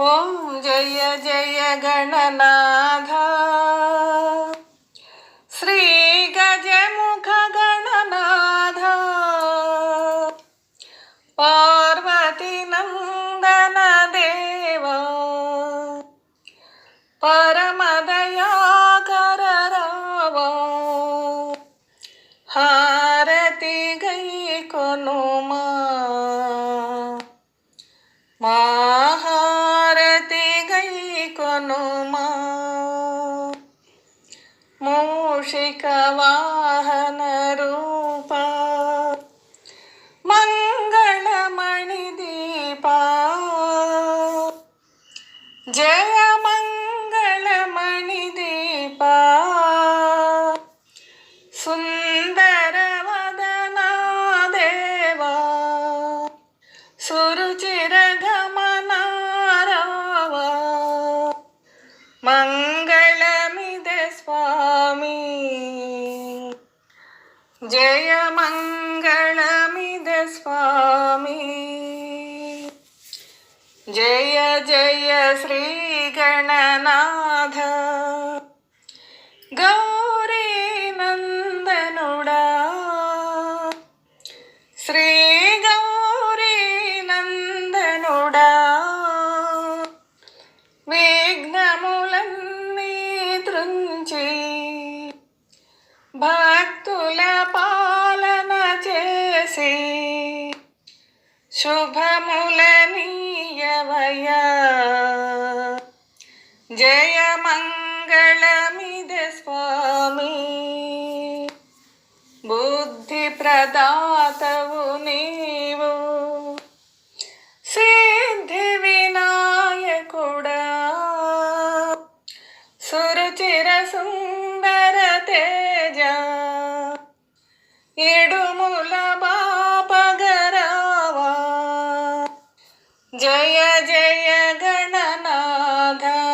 ओम जय जय गणनाथ। మూషిక వాహన రూప. మంగళమణి దీపా. జయ మంగళమణి దీపా. ജയമംഗളമിത സ്വാമി. ജയ ജയ ശ്രീ ഗണനാഥ ഗൗരി നന്ദനുട. ശ്രീ ഗൗരി നന്ദനുട. చేసి శుభములనీయవయ జయ మంగళమిద స్వామి. బుద్ధి ప్రదాతవు నీ जय जय गणनाथ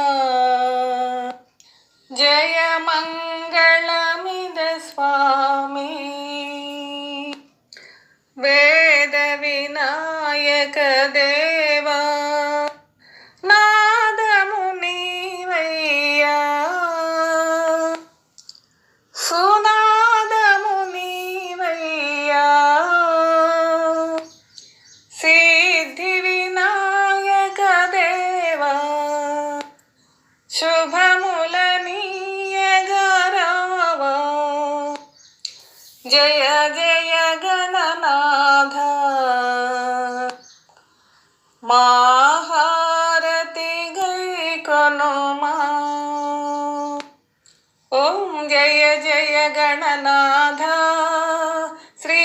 जय जय गणनाथ महारति गई कनुमा। ओम जय जय गणनाथ श्री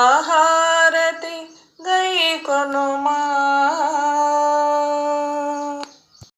Aha!